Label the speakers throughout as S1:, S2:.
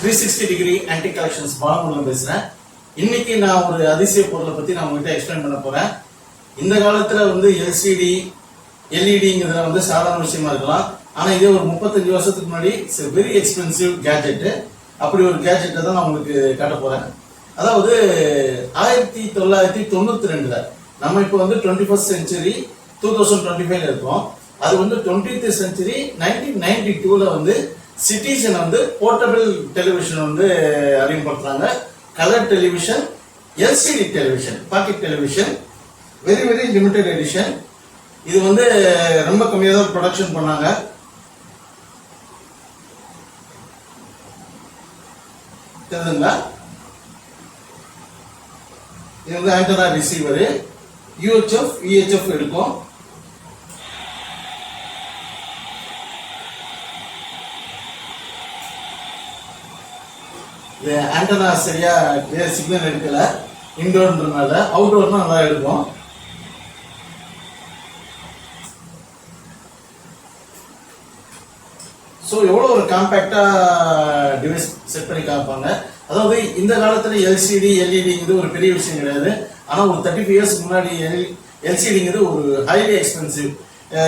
S1: Three sixty degree Aandi collections Balamurugan பேசுகிறேன் இன்னைக்கு நான் ஒரு அதிசய பொருளை பற்றி நான் உங்ககிட்ட எக்ஸ்பிளைன் பண்ண போகிறேன் இந்த காலத்தில் வந்து எல்சிடி எல்இடிங்கிறதுல வந்து சாதாரண விஷயமா இருக்கலாம். ஆனால் இதே ஒரு முப்பத்தஞ்சு வருஷத்துக்கு முன்னாடி வெரி எக்ஸ்பென்சிவ் கேஜெட்டு அப்படி ஒரு கேஜெட்டை தான் நான் உங்களுக்கு காட்ட போகிறேன் அதாவது ஆயிரத்தி தொள்ளாயிரத்தி தொண்ணூத்தி ரெண்டுல நம்ம இப்போ வந்து twenty first century two thousand twenty ஃபைவ்ல இருக்கோம். அது வந்து டுவெண்ட்டி செஞ்சுரி நைன்டீன் நைன்டி டூல வந்து சிட்டிசன் வந்து போர்ட்டபிள் டெலிவிஷன் வந்து அறிமுகப்படுத்துறாங்க. Colour television LCD television pocket television very very limited edition. இது வந்து ரொம்ப கம்மியாக தான் ப்ரொடக்ஷன் பண்ணாங்க. தெரியுதுங்களா இது வந்து ஆண்டனா ரிசீவரு யூஹெச்எஃப் இஹெச்எஃப் எடுக்கும். ஆண்டனா சரியாக சிக்னல் எடுக்கல இன்டோர்ன்றனால அவுட்டோர்னா நல்லா எடுக்கும். ஸோ எவ்வளோ ஒரு காம்பேக்டாக டிவைஸ் செட் பண்ணி காமிப்பாங்க? அதாவது இந்த காலத்தில் எல்சிடி எல்இடிங்கிறது ஒரு பெரிய விஷயம் கிடையாது. ஆனால் ஒரு தேர்ட்டி ஃபைவ் இயர்ஸ் முன்னாடி எல் எல்சிடிங்கிறது ஒரு ஹைலி எக்ஸ்பென்சிவ்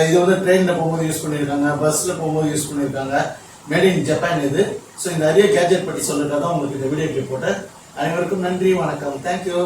S1: இது வந்து ட்ரெயினில் போகும்போது யூஸ் பண்ணியிருக்காங்க பஸ்ஸில் போகும்போது யூஸ் பண்ணியிருக்காங்க. மேட் இன் ஜப்பான் இது. ஸோ இந்த அரிய கேஜெட் பற்றி சொல்லிட்டு தான் உங்களுக்கு இந்த வீடியோ போட்டேன். அனைவருக்கும் நன்றி வணக்கம். தேங்க்யூ